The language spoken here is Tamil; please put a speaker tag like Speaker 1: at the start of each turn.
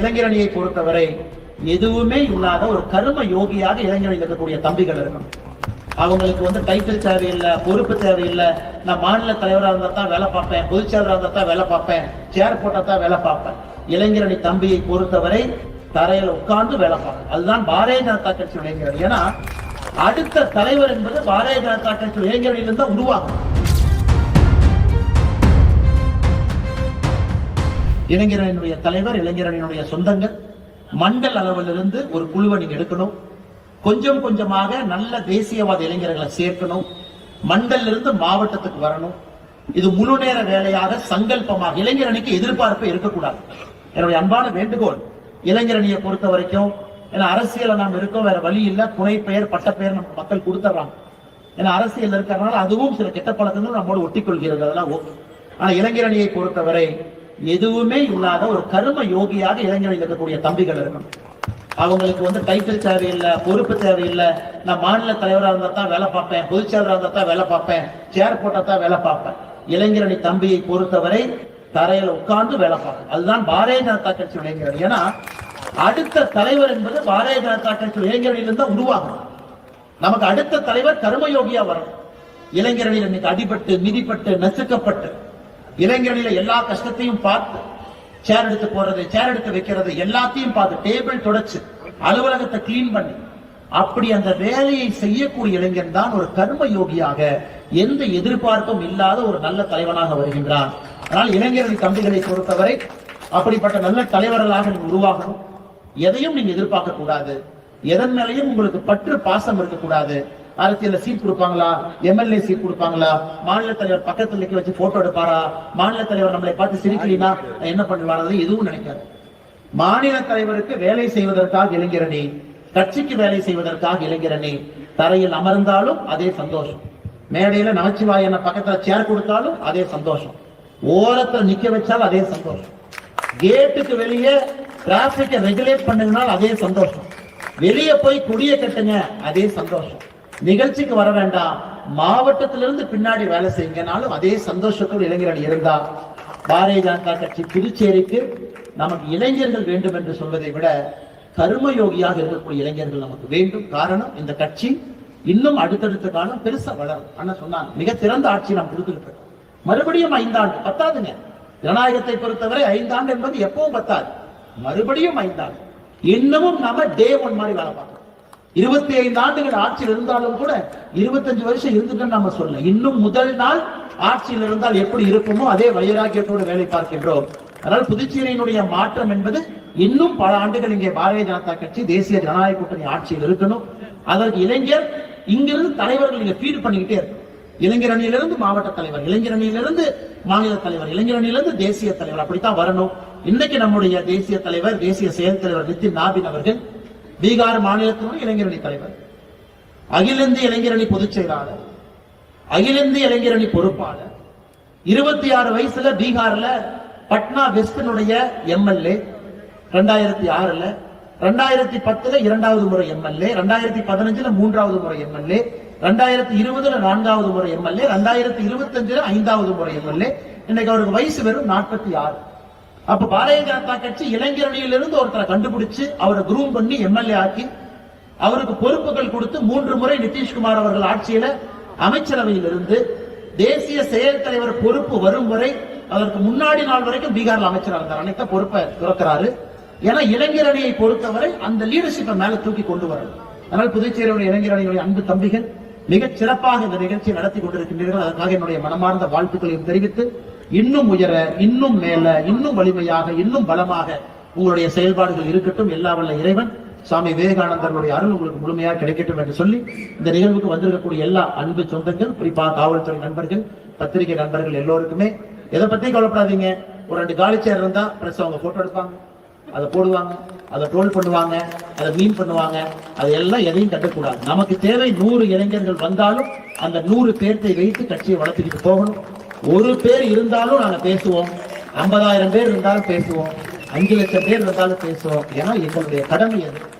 Speaker 1: இளைஞரணியை பொறுத்தவரை எதுவுமே இல்லாத ஒரு கரும யோகியாக இளைஞர்கள் இருக்கக்கூடிய தம்பிகள் இருக்கணும். அவங்களுக்கு வந்து டைட்டில் தேவையில்லை பொறுப்பு தேவையில்லை. நான் மாநில தலைவராக இருந்தால் தான் வேலை பார்ப்பேன் பொதுச் செயலராக இருந்தால் தான் வேலை பார்ப்பேன் சேர் போட்டால் தான் வேலை பார்ப்பேன். இளைஞரணி தம்பியை பொறுத்தவரை தரையில் உட்கார்ந்து வேலை பார்ப்பேன் அதுதான் பாரதிய ஜனதா கட்சி இளைஞரணி ஏன்னா அடுத்த தலைவர் என்பது பாரதிய ஜனதா கட்சி இளைஞரணியிலிருந்து தான் உருவாகும் இளைஞரணியினுடைய தலைவர் இளைஞரணியினுடைய சொந்தங்கள். மண்டல் அளவிலிருந்து ஒரு குழுவை நீங்க எடுக்கணும். கொஞ்சம் கொஞ்சமாக நல்ல தேசியவாத இளைஞர்களை சேர்க்கணும். மண்டல்ல இருந்து மாவட்டத்துக்கு வரணும். இது முழு நேர வேலையாக சங்கல்பமாக இளைஞரணிக்கு எதிர்பார்ப்பு இருக்கக்கூடாது. என்னுடைய அன்பான வேண்டுகோள் இளைஞரணியை பொறுத்த வரைக்கும் ஏன்னா அரசியல நாம் இருக்கோம் வேற வழி இல்ல புனை பெயர் பட்ட பெயர் நம்ம மக்கள் கொடுத்துட்றாங்க ஏன்னா அரசியல் இருக்கிறதுனால அதுவும் சில கெட்ட பழக்கங்கள் நம்மோடு ஒட்டிக்கொள்கிறது அதெல்லாம் ஓகே. ஆனா இளைஞரணியை பொறுத்தவரை எதுவுமே இல்லாத ஒரு கரும யோகியாக இளைஞர்கள் இருக்கக்கூடிய தம்பிகள் இருக்கணும். அவங்களுக்கு வந்து டைட்டில் தேவையில்லை பொறுப்பு தேவையில்லை. நான் மாநில தலைவராக இருந்தா தான் வேலை பார்ப்பேன் பொதுச் செயலராக இருந்தா தான் வேலை பார்ப்பேன் சேர் போட்டா தான் வேலை பார்ப்பேன். இளைஞரணி தம்பியை பொறுத்தவரை தரையில உட்கார்ந்து வேலை பார்ப்பேன். அதுதான் பாரதிய ஜனதா கட்சி இளைஞரணி ஏன்னா அடுத்த தலைவர் என்பது பாரதிய ஜனதா கட்சி இளைஞரணியிலிருந்து தான் உருவாகும். நமக்கு அடுத்த தலைவர் கர்மயோகியா வரும் இளைஞரணியில் இன்னைக்கு அடிபட்டு மிதிப்பட்டு நசுக்கப்பட்டு இளைஞர்களை எல்லா கஷ்டத்தையும் பார்த்து சேர் எடுத்து போடுறது சேர் எடுத்து வைக்கிறது எல்லாத்தையும் பார்த்து டேபிள் தொடச்சு அலுவலகத்தை கிளீன் பண்ணி அப்படி அந்த வேலையை செய்யக்கூடிய இளைஞன் தான் ஒரு கர்ம யோகியாக எந்த எதிர்பார்ப்பும் இல்லாத ஒரு நல்ல தலைவனாக வருகின்றான். ஆனால் இளைஞர்கள் தம்பிகளை பொறுத்தவரை அப்படிப்பட்ட நல்ல தலைவர்களாக நீங்க உருவாகணும். எதையும் நீங்க எதிர்பார்க்க கூடாது எதன் மேலையும் உங்களுக்கு பற்று பாசம் இருக்கக்கூடாது. அரசியல சீட் கொடுப்பாங்களா? எம்எல்ஏ சீட் கொடுப்பாங்களா? மாநில தலைவர் பக்கத்துல நிக்க வச்சு போட்டோ எடுப்பாரா? மாநில தலைவர் நம்மளை பார்த்து சிரிக்கலினா என்ன பண்ணுவாரு? எதுவும் நினைக்காது. மாநில தலைவருக்கு வேலை செய்வதற்காக இளைஞரணி கட்சிக்கு வேலை செய்வதற்காக இளைஞரணி தரையில் அமர்ந்தாலும் அதே சந்தோஷம். மேடையில நமச்சிவாயன பக்கத்துல சேர் கொடுத்தாலும் அதே சந்தோஷம். ஓரத்துல நிக்க வச்சாலும் அதே சந்தோஷம். கேட்டுக்கு வெளியே டிராபிக்கை ரெகுலேட் பண்ணுங்கனாலும் அதே சந்தோஷம். வெளியே போய் குடிய கட்டுங்க அதே சந்தோஷம். நிகழ்ச்சிக்கு வர வேண்டாம். மாவட்டத்திலிருந்து பின்னாடி வேலை செய்யுங்கனாலும் அதே சந்தோஷத்தோடு இளைஞர்கள் இருந்தா பாரதிய ஜனதா கட்சி புதுச்சேரிக்கு நமக்கு இளைஞர்கள் வேண்டும் என்று சொல்வதை விட கர்மயோகியாக இருக்கக்கூடிய இளைஞர்கள் நமக்கு வேண்டும். காரணம் இந்த கட்சி இன்னும் அடுத்தடுத்த காலம் பெருசா வளரும். அண்ணா சொன்னாங்க மிக சிறந்த ஆட்சி நாம் கொடுத்துட்டு இருக்கோம் மறுபடியும் ஐந்தாண்டு பத்தாதுங்க. ஜனநாயகத்தை பொறுத்தவரை ஐந்தாண்டு என்பது எப்பவும் பத்தாது. மறுபடியும் ஐந்தாண்டு. இன்னமும் நாம டே ஒன் மாதிரி வேலை பார்க்கணும். இருபத்தி ஐந்து ஆண்டுகள் ஆட்சியில் இருந்தாலும் கூட இருபத்தஞ்சு வருஷம் இருந்துட்டு நம்ம சொல்ல இன்னும் முதல் நாள் ஆட்சியில் இருந்தால் எப்படி இருக்குமோ அதே வைராக்கியத்தோடு வேலை பார்க்கின்றோம். அதனால் புதுச்சேரியினுடைய மாற்றம் என்பது இன்னும் பல ஆண்டுகள் இங்கே பாரதிய ஜனதா கட்சி தேசிய ஜனநாயக கூட்டணி ஆட்சியில் இருக்கணும். அதற்கு இளைஞர் இங்கிருந்து தலைவர்கள் நீங்க ஃபீட் பண்ணிக்கிட்டே இருக்கும் இளைஞர் அணியிலிருந்து மாவட்ட தலைவர் இளைஞர் அணியிலிருந்து மாநில தலைவர் இளைஞர் அணியிலிருந்து தேசிய தலைவர் அப்படித்தான் வரணும். இன்னைக்கு நம்முடைய தேசிய தலைவர் தேசிய செயல் தலைவர் நிதின் நாபின் அவர்கள் பீகார் மாநிலத்தினுடைய இளைஞரணி தலைவர். அகில இந்திய இளைஞரணி பொதுச் செயலாளர். அகில இந்திய இளைஞரணி பொறுப்பாளர். இருபத்தி ஆறு வயசுல பீகார்ல பட்னா வெஸ்டினுடைய எம்எல்ஏ. ரெண்டாயிரத்தி ஆறுல ரெண்டாயிரத்தி பத்துல இரண்டாவது முறை எம்எல்ஏ ரெண்டாயிரத்தி பதினஞ்சுல மூன்றாவது முறை எம்எல்ஏ ரெண்டாயிரத்தி இருபதுல நான்காவது முறை எம்எல்ஏ ரெண்டாயிரத்தி இருபத்தி அஞ்சுல ஐந்தாவது முறை எம்எல்ஏ. இன்னைக்கு அவருக்கு வயசு வெறும் நாற்பத்தி ஆறு. அப்ப பாரதிய ஜனதா கட்சி இளைஞரணியிலிருந்து ஒருத்தரை கண்டுபிடிச்சு அவரை குரூம் பண்ணி எம்எல்ஏ ஆக்கி அவருக்கு பொறுப்புகள் கொடுத்து மூன்று முறை நிதிஷ்குமார் அவர்கள் ஆட்சியில அமைச்சரவையில் இருந்து தேசிய செயல் தலைவர் பொறுப்பு வரும் வரை அதற்கு முன்னாடி நாள் வரைக்கும் பீகார்ல அமைச்சராக இருந்தார். அனைத்த பொறுப்பை துறக்கிறாரு. ஏன்னா இளைஞரணியை பொறுத்தவரை அந்த லீடர்ஷிப்பை மேல தூக்கி கொண்டு வரணும் அதனால் புதுச்சேரியுடைய இளைஞரணியுடைய அன்பு தம்பிகள் மிகச் சிறப்பாக இந்த நிகழ்ச்சியை நடத்தி கொண்டிருக்கின்றீர்கள். அதற்காக என்னுடைய மனமார்ந்த வாழ்த்துக்களையும் தெரிவித்து இன்னும் உயர இன்னும் மேல இன்னும் வலிமையாக இன்னும் பலமாக உங்களுடைய செயல்பாடுகள் இருக்கட்டும். எல்லா வல்ல இறைவன் சுவாமி விவேகானந்தருடைய அருள் உங்களுக்கு முழுமையாக கிடைக்கட்டும் என்று சொல்லி இந்த நிகழ்வுக்கு வந்திருக்கக்கூடிய எல்லா அன்பு சொந்தங்கள் குறிப்பாக காவல்துறை நண்பர்கள் பத்திரிகை நண்பர்கள் எல்லோருக்குமே எதை பத்தி கவலைப்படாதீங்க. ஒரு ரெண்டு காலி சேர் இருந்தா பிரஸ் அவங்க போட்டோ எடுப்பாங்க. அதை போடுவாங்க அதை ட்ரோல் பண்ணுவாங்க அதை மீன் பண்ணுவாங்க. அது எல்லாம் எதையும் கட்டக்கூடாது. நமக்கு தேவை நூறு இளைஞர்கள் வந்தாலும் அந்த நூறு பேர்த்தை வைத்து கட்சியை வளர்த்துக்கிட்டு போகணும். ஒரு பேர் இருந்தாலும் நாங்க பேசுவோம். ஐம்பதாயிரம் பேர் இருந்தாலும் பேசுவோம். அஞ்சு லட்சம் பேர் இருந்தாலும் பேசுவோம். ஏன்னா எங்களுடைய கடமை அது.